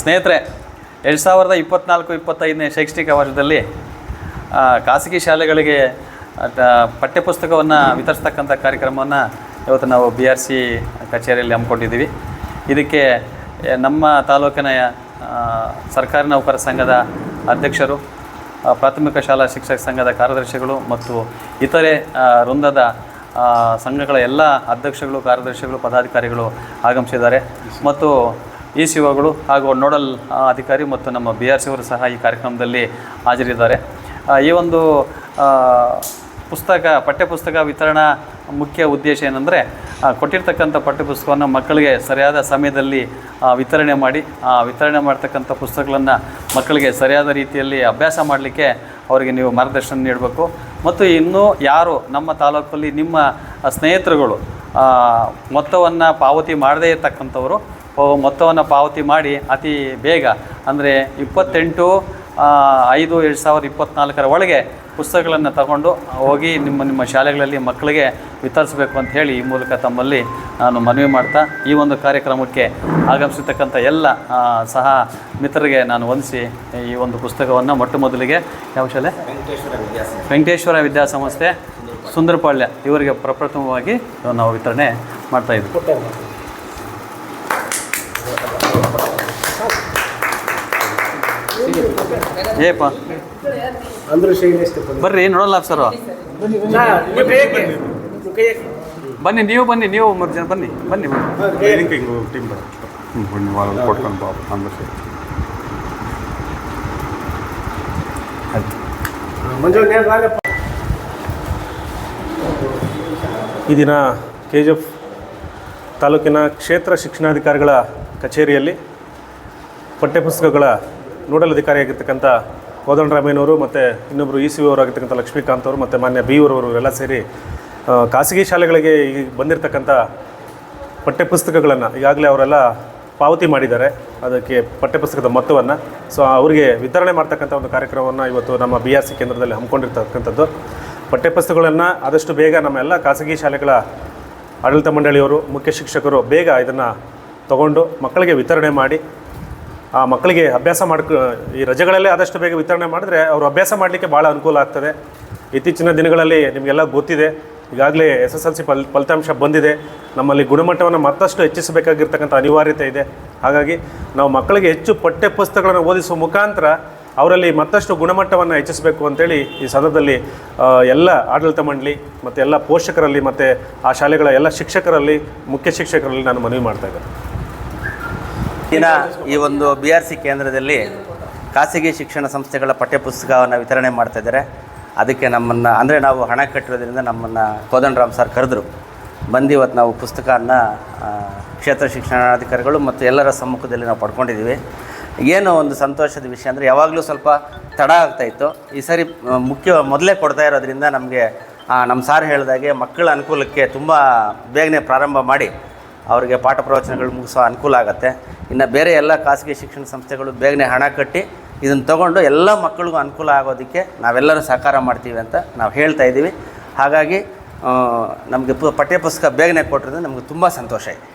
ಸ್ನೇಹಿತರೆ. ಎರಡ್ ಸಾವಿರದ ಇಪ್ಪತ್ನಾಲ್ಕು, ಇಪ್ಪತ್ತೈದನೇ ಶೈಕ್ಷಣಿಕ ವರ್ಷದಲ್ಲಿ ಖಾಸಗಿ ಶಾಲೆಗಳಿಗೆ ಪಠ್ಯಪುಸ್ತಕವನ್ನು ವಿತರಿಸ್ತಕ್ಕಂಥ ಕಾರ್ಯಕ್ರಮವನ್ನು ಇವತ್ತು ನಾವು ಬಿ ಆರ್ ಸಿ ಕಚೇರಿಯಲ್ಲಿ ಹಮ್ಮಿಕೊಂಡಿದ್ದೀವಿ ಇದಕ್ಕೆ ನಮ್ಮ ತಾಲೂಕಿನ ಸರ್ಕಾರಿ ನೌಕರ ಸಂಘದ ಅಧ್ಯಕ್ಷರು ಪ್ರಾಥಮಿಕ ಶಾಲಾ ಶಿಕ್ಷಕ ಸಂಘದ ಕಾರ್ಯದರ್ಶಿಗಳು ಮತ್ತು ಇತರೆ ವೃಂದದ ಸಂಘಗಳ ಎಲ್ಲ ಅಧ್ಯಕ್ಷಗಳು, ಕಾರ್ಯದರ್ಶಿಗಳು, ಪದಾಧಿಕಾರಿಗಳು ಆಗಮಿಸಿದ್ದಾರೆ. ಮತ್ತು ಇ ಸಿ ಒಗಳು ಹಾಗೂ ನೋಡಲ್ ಅಧಿಕಾರಿ ಮತ್ತು ನಮ್ಮ ಬಿ ಆರ್ ಸಿ ಅವರು ಸಹ ಈ ಕಾರ್ಯಕ್ರಮದಲ್ಲಿ ಹಾಜರಿದ್ದಾರೆ. ಈ ಒಂದು ಪುಸ್ತಕ, ಪಠ್ಯಪುಸ್ತಕ ವಿತರಣಾ ಮುಖ್ಯ ಉದ್ದೇಶ ಏನಂದರೆ ಕೊಟ್ಟಿರ್ತಕ್ಕಂಥ ಪಠ್ಯಪುಸ್ತಕವನ್ನು ಮಕ್ಕಳಿಗೆ ಸರಿಯಾದ ಸಮಯದಲ್ಲಿ ವಿತರಣೆ ಮಾಡಿ, ಆ, ವಿತರಣೆ ಮಾಡ್ತಕ್ಕಂಥ ಪುಸ್ತಕಗಳನ್ನು ಮಕ್ಕಳಿಗೆ ಸರಿಯಾದ ರೀತಿಯಲ್ಲಿ ಅಭ್ಯಾಸ ಮಾಡಲಿಕ್ಕೆ ಅವರಿಗೆ ನೀವು ಮಾರ್ಗದರ್ಶನ ನೀಡಬೇಕು. ಮತ್ತು ಇನ್ನೂ ಯಾರು ನಮ್ಮ ತಾಲೂಕಲ್ಲಿ ನಿಮ್ಮ ಸ್ನೇಹಿತರುಗಳು ಮೊತ್ತವನ್ನು ಪಾವತಿ ಮಾಡದೇ ಇರತಕ್ಕಂಥವರು ಮೊತ್ತವನ್ನು ಪಾವತಿ ಮಾಡಿ ಅತಿ ಬೇಗ, ಅಂದರೆ ಇಪ್ಪತ್ತೆಂಟು ಐದು ಎರಡು ಸಾವಿರದ ಇಪ್ಪತ್ತ್ನಾಲ್ಕರ ಒಳಗೆ ಪುಸ್ತಕಗಳನ್ನು ತಗೊಂಡು ಹೋಗಿ ನಿಮ್ಮ ನಿಮ್ಮ ಶಾಲೆಗಳಲ್ಲಿ ಮಕ್ಕಳಿಗೆ ವಿತರಿಸಬೇಕು ಅಂತ ಹೇಳಿ ಈ ಮೂಲಕ ತಮ್ಮಲ್ಲಿ ನಾನು ಮನವಿ ಮಾಡ್ತಾ ಈ ಒಂದು ಕಾರ್ಯಕ್ರಮಕ್ಕೆ ಆಗಮಿಸಿರ್ತಕ್ಕಂಥ ಎಲ್ಲ ಸಹ ಮಿತ್ರರಿಗೆ ನಾನು ವಂದಿಸಿ ಈ ಒಂದು ಪುಸ್ತಕವನ್ನು ಮೊಟ್ಟ ಮೊದಲಿಗೆ ಯಾವ ಶಾಲೆ? ವೆಂಕಟೇಶ್ವರ ವಿದ್ಯಾಸಂಸ್ಥೆ. ಸುಂದರಪಾಳ್ಯ ಇವರಿಗೆ ಪ್ರಪ್ರಥಮವಾಗಿ ನಾವು ವಿತರಣೆ ಮಾಡ್ತಾ ಏಪ ಬರ್ರಿ ನೋಡಲ್ಲ ಸರ್ ಬನ್ನಿ, ನೀವು ಬನ್ನಿ, ನೀವು ಮೂರು ಜನ ಬನ್ನಿ ಬನ್ನಿ ಬಾ ಈ ದಿನ ಕೆ ಜಿ ಎಫ್ ತಾಲೂಕಿನ ಕ್ಷೇತ್ರ ಶಿಕ್ಷಣಾಧಿಕಾರಿಗಳ ಕಚೇರಿಯಲ್ಲಿ ಪಠ್ಯಪುಸ್ತಕಗಳ ನೋಡಲ್ ಅಧಿಕಾರಿಯಾಗಿರ್ತಕ್ಕಂಥ ಕೋದಂಡರಾಮಯ್ಯನವರು ಮತ್ತು ಇನ್ನೊಬ್ಬರು ಇ ಸಿ ಅವರು ಆಗಿರ್ತಕ್ಕಂಥ ಲಕ್ಷ್ಮೀಕಾಂತ್ ಅವರು ಮತ್ತು ಮಾನ್ಯ ಬಿ ಅವರು ಎಲ್ಲ ಸೇರಿ ಖಾಸಗಿ ಶಾಲೆಗಳಿಗೆ ಈಗ ಬಂದಿರತಕ್ಕಂಥ ಪಠ್ಯಪುಸ್ತಕಗಳನ್ನು ಈಗಾಗಲೇ ಅವರೆಲ್ಲ ಪಾವತಿ ಮಾಡಿದ್ದಾರೆ. ಅದಕ್ಕೆ ಪಠ್ಯಪುಸ್ತಕದ ಮೊತ್ತವನ್ನು. ಸೊ ಅವರಿಗೆ ವಿತರಣೆ ಮಾಡ್ತಕ್ಕಂಥ ಒಂದು ಕಾರ್ಯಕ್ರಮವನ್ನು ಇವತ್ತು ನಮ್ಮ ಬಿ ಆರ್ ಸಿ ಕೇಂದ್ರದಲ್ಲಿ ಹಮ್ಮಿಕೊಂಡಿರ್ತಕ್ಕಂಥದ್ದು. ಪಠ್ಯಪುಸ್ತಕಗಳನ್ನು ಆದಷ್ಟು ಬೇಗ ನಮ್ಮ ಎಲ್ಲ ಖಾಸಗಿ ಶಾಲೆಗಳ ಆಡಳಿತ ಮಂಡಳಿಯವರು, ಮುಖ್ಯ ಶಿಕ್ಷಕರು ಬೇಗ ಇದನ್ನು ತಗೊಂಡು ಮಕ್ಕಳಿಗೆ ವಿತರಣೆ ಮಾಡಿ ಆ ಮಕ್ಕಳಿಗೆ ಅಭ್ಯಾಸ ಮಾಡ್ಕ, ಈ ರಜೆಗಳಲ್ಲೇ ಆದಷ್ಟು ಬೇಗ ವಿತರಣೆ ಮಾಡಿದ್ರೆ ಅವರು ಅಭ್ಯಾಸ ಮಾಡಲಿಕ್ಕೆ ಭಾಳ ಅನುಕೂಲ ಆಗ್ತದೆ. ಇತ್ತೀಚಿನ ದಿನಗಳಲ್ಲಿ ನಿಮಗೆಲ್ಲ ಗೊತ್ತಿದೆ. ಈಗಾಗಲೇ ಎಸ್ ಎಸ್ ಎಲ್ ಸಿ ಫಲ್, ಫಲಿತಾಂಶ ಬಂದಿದೆ. ನಮ್ಮಲ್ಲಿ ಗುಣಮಟ್ಟವನ್ನು ಮತ್ತಷ್ಟು ಹೆಚ್ಚಿಸಬೇಕಾಗಿರ್ತಕ್ಕಂಥ ಅನಿವಾರ್ಯತೆ ಇದೆ. ಹಾಗಾಗಿ ನಾವು ಮಕ್ಕಳಿಗೆ ಹೆಚ್ಚು ಪಠ್ಯಪುಸ್ತಕಗಳನ್ನು ಓದಿಸುವ ಮುಖಾಂತರ ಅವರಲ್ಲಿ ಮತ್ತಷ್ಟು ಗುಣಮಟ್ಟವನ್ನು ಹೆಚ್ಚಿಸಬೇಕು ಅಂತೇಳಿ ಈ ಸಂದರ್ಭದಲ್ಲಿ ಎಲ್ಲ ಆಡಳಿತ ಮಂಡಳಿ ಮತ್ತು ಎಲ್ಲ ಪೋಷಕರಲ್ಲಿ ಮತ್ತು ಆ ಶಾಲೆಗಳ ಎಲ್ಲ ಶಿಕ್ಷಕರಲ್ಲಿ, ಮುಖ್ಯ ಶಿಕ್ಷಕರಲ್ಲಿ ನಾನು ಮನವಿ ಮಾಡ್ತಾ ಇದ್ದೇನೆ. ದಿನ ಈ ಒಂದು ಬಿ ಆರ್ ಸಿ ಕೇಂದ್ರದಲ್ಲಿ ಖಾಸಗಿ ಶಿಕ್ಷಣ ಸಂಸ್ಥೆಗಳ ಪಠ್ಯಪುಸ್ತಕವನ್ನು ವಿತರಣೆ ಮಾಡ್ತಾ ಇದ್ದಾರೆ. ಅದಕ್ಕೆ ನಮ್ಮನ್ನು, ಅಂದರೆ ನಾವು ಹಣ ಕಟ್ಟಿರೋದ್ರಿಂದ ನಮ್ಮನ್ನು ಕೋದಂಡರಾಮ್ ಸರ್ ಕರೆದ್ರು. ಬಂದು ಇವತ್ತು ನಾವು ಪುಸ್ತಕವನ್ನು ಕ್ಷೇತ್ರ ಶಿಕ್ಷಣಾಧಿಕಾರಿಗಳು ಮತ್ತು ಎಲ್ಲರ ಸಮ್ಮುಖದಲ್ಲಿ ನಾವು ಪಡ್ಕೊಂಡಿದ್ದೀವಿ. ಏನು ಒಂದು ಸಂತೋಷದ ವಿಷಯ ಅಂದರೆ ಯಾವಾಗಲೂ ಸ್ವಲ್ಪ ತಡ ಆಗ್ತಾಯಿತ್ತು ಈ ಸರಿ ಮುಖ್ಯ, ಮೊದಲೇ ಕೊಡ್ತಾ ಇರೋದ್ರಿಂದ ನಮಗೆ ನಮ್ಮ ಸಾರ್ ಹೇಳಿದಾಗೆ ಮಕ್ಕಳ ಅನುಕೂಲಕ್ಕೆ ತುಂಬ ಬೇಗನೆ ಪ್ರಾರಂಭ ಮಾಡಿ ಅವರಿಗೆ ಪಾಠ ಪ್ರವಚನಗಳು ಮುಗಿಸೋ ಅನುಕೂಲ ಆಗುತ್ತೆ. ಇನ್ನು ಬೇರೆ ಎಲ್ಲ ಖಾಸಗಿ ಶಿಕ್ಷಣ ಸಂಸ್ಥೆಗಳು ಬೇಗನೆ ಹಣ ಕಟ್ಟಿ ಇದನ್ನು ತಗೊಂಡು ಎಲ್ಲ ಮಕ್ಕಳಿಗೂ ಅನುಕೂಲ ಆಗೋದಕ್ಕೆ ನಾವೆಲ್ಲರೂ ಸಹಕಾರ ಮಾಡ್ತೀವಿ ಅಂತ ನಾವು ಹೇಳ್ತಾ ಇದ್ದೀವಿ ಹಾಗಾಗಿ ನಮಗೆ ಪಠ್ಯಪುಸ್ತಕ ಬೇಗನೆ ಕೊಟ್ಟಿರೋದು ನಮಗೆ ತುಂಬ ಸಂತೋಷ. ಇದೆ